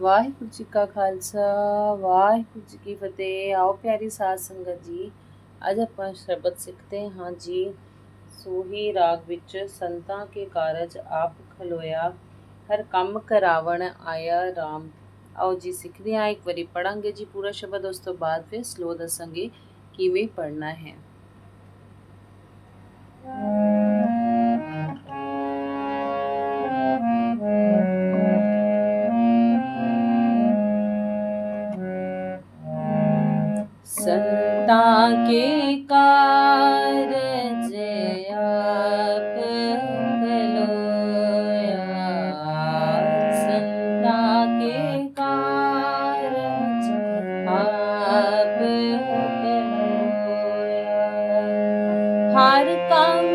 ਵਾਹਿਗੁਰੂ ਜੀ ਕਾ ਖਾਲਸਾ, ਵਾਹਿਗੁਰੂ ਜੀ ਕੀ ਫਤਿਹ। ਆਓ ਪਿਆਰੀ ਸਾਧ ਸੰਗਤ ਜੀ, ਅੱਜ ਆਪਾਂ ਸ਼ਬਦ ਸਿੱਖਦੇ ਹਾਂ ਜੀ। ਸੋਹੀ ਰਾਗ ਵਿੱਚ ਸੰਤਾਂ ਕੇ ਕਾਰਜ ਆਪ ਖਲੋਇਆ, ਹਰ ਕੰਮ ਕਰਾਵਣ ਆਇਆ RAM ਆਓ ਜੀ ਸਿੱਖਦੇ ਹਾਂ, ਇੱਕ ਵਾਰੀ ਪੜਾਂਗੇ ਜੀ ਪੂਰਾ ਸ਼ਬਦ, ਉਸ ਤੋਂ ਬਾਅਦ ਫਿਰ ਸਲੋ ਦੱਸਾਂਗੇ ਕਿਵੇਂ ਪੜਨਾ ਹੈ। संता के कारज आप खलोया संता के कारज आप खलोया हर काम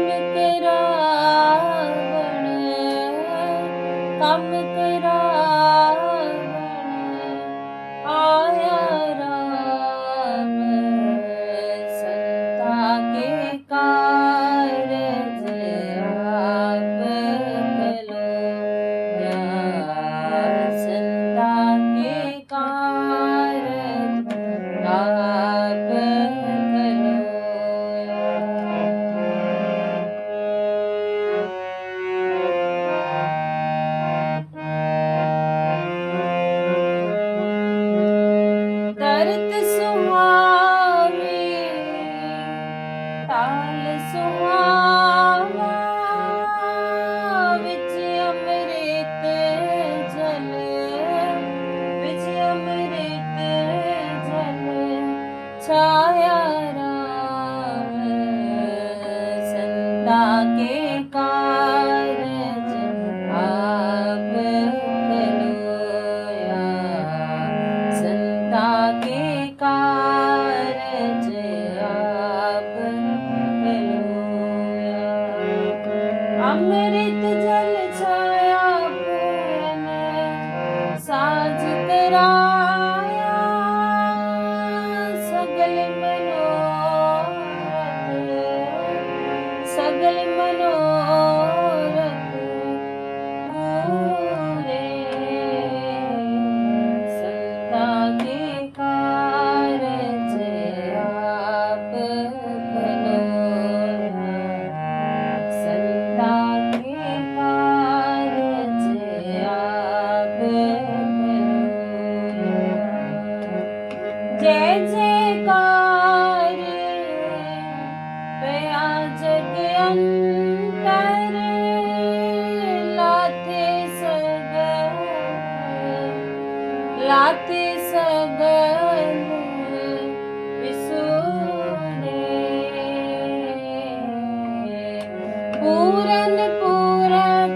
ਪੂਰਨ ਪੂਰਨ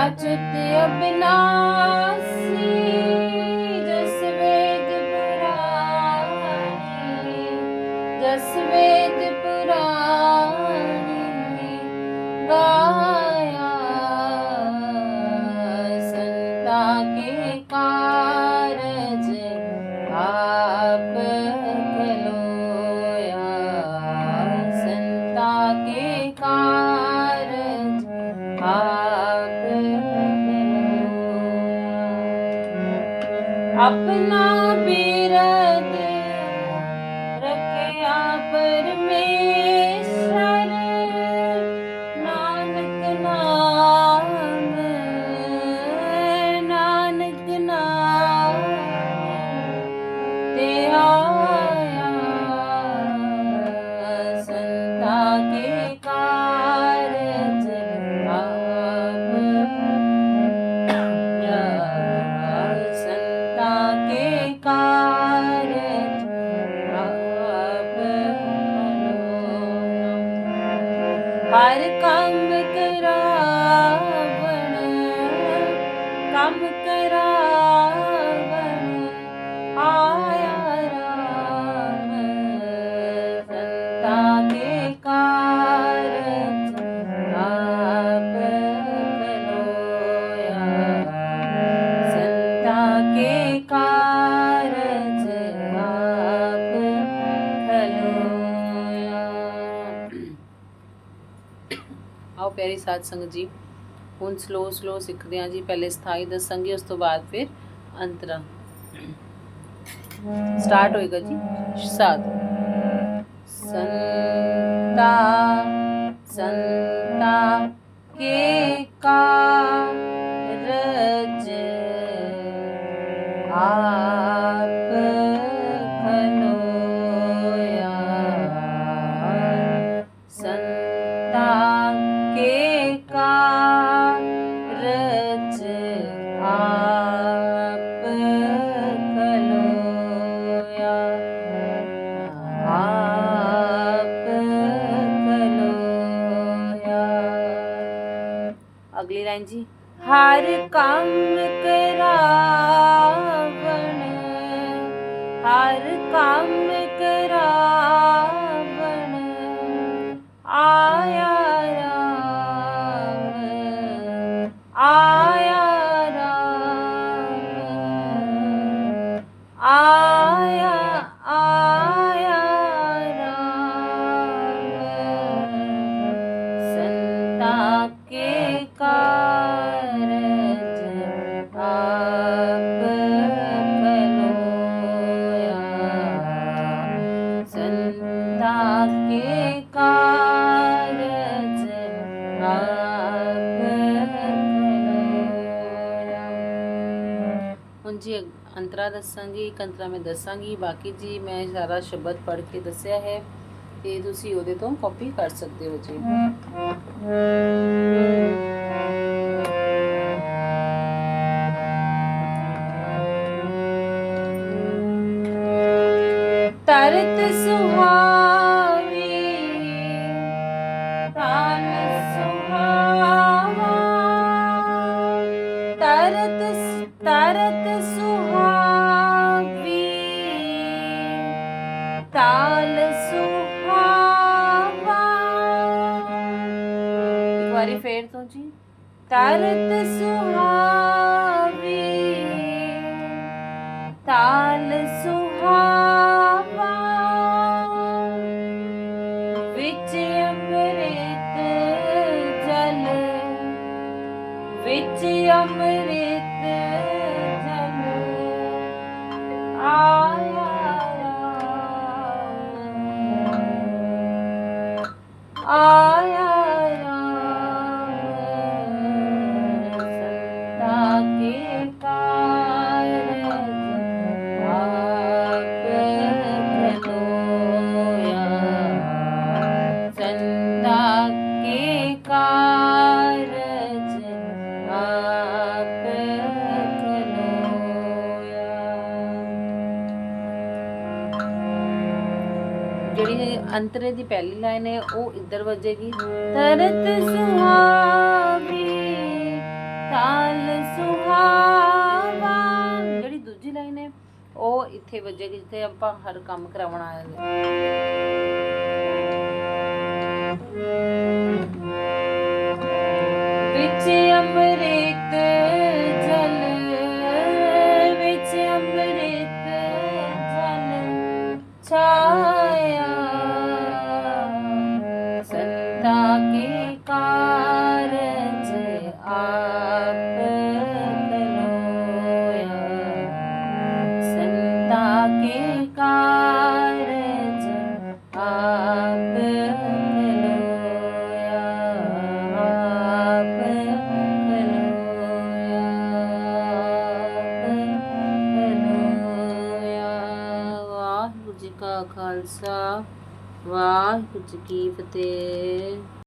ਅਚੁਤ ਅਬਿਨਾਸੀ ਜਸ ਵੇਦ ਪੁਰਾਣੀ ਜਸ ਵੇਦ ਪੁਰਾਣੀ ਗਾਇਆ ਸੰਤਾ ਕੇ ਕਾਰਜ ਖਲੋਇਆ ਆਪਣਾ ਸੰਤਾ ਕੇ ਪਿਆਰੀ ਸਾਧ ਸੰਗਤ ਜੀ। ਹੁਣ ਸਲੋ ਸਲੋ ਸਿੱਖਦੇ ਹਾਂ ਜੀ। ਪਹਿਲੇ ਸਥਾਈ ਦੱਸਾਂਗੇ, ਉਸ ਤੋਂ ਬਾਅਦ ਫਿਰ ਅੰਤਰਾ। ਸਟਾਰਟ ਹੋਏਗਾ ਜੀ। ਸਾਧ। ਸੰਤਾ ਸੰਤਾ ਕੇ ਕਾਰਜ ਹਰ ਕੰਮ ਕਰਾਵਣ ਹਰ ਕੰਮ ਕਰਾਵਣ ਆਇਆ ਰਾਮ ਆਇਆ ਰਾਮ ਆਇਆ ਅੰਤਰਾ ਦੱਸਾਂਗੀ ਇੱਕ ਮੈਂ ਦੱਸਾਂਗੀ, ਬਾਕੀ ਜੀ ਮੈਂ ਸਾਰਾ ਸ਼ਬਦ ਪੜ੍ਹ ਕੇ ਦੱਸਿਆ ਹੈ, ਤੇ ਤੁਸੀਂ ਉਹਦੇ ਤੋਂ ਕਾਪੀ ਕਰ ਸਕਦੇ ਹੋ ਜੀ। ਤਰਤ ਸੁਹਾਵੀ ਵਾਰੀ ਫੇਰ ਤੋਂ ਜੀ। ਤਰਤ ਸੁਹਾਵੀ ਤਾਲ ਸੁਹਾਵਾ ਵਿੱਚ ਅੰਮ੍ਰਿਤ ਜਲ ਵਿੱਚ ਅੰਮ੍ਰਿਤ ਜਲ। ਆਇਆ ਰਾਮ ਜਿਹੜੀ ਅੰਤਰੇ ਦੀ ਪਹਿਲੀ ਲਾਈਨ ਹੈ, ਉਹ ਇੱਧਰ ਵੱਜੇਗੀ। ਤਰਤ ਸੁਹਾਵੀ, ਤਾਲ ਸੁਹਾਵਾ ਜਿਹੜੀ ਦੂਜੀ ਲਾਈਨ ਹੈ, ਉਹ ਇੱਥੇ ਵੱਜੇਗੀ, ਜਿੱਥੇ ਆਪਾਂ ਹਰ ਕੰਮ ਕਰਾਉਣਾ ਹੈ। ਵਿੱਚ ਅੰਮ੍ਰਿਤ ਵਾਹਿਗੁਰੂ ਜੀ ਕਾ ਖਾਲਸਾ ਕੀ ਫਤਿਹ।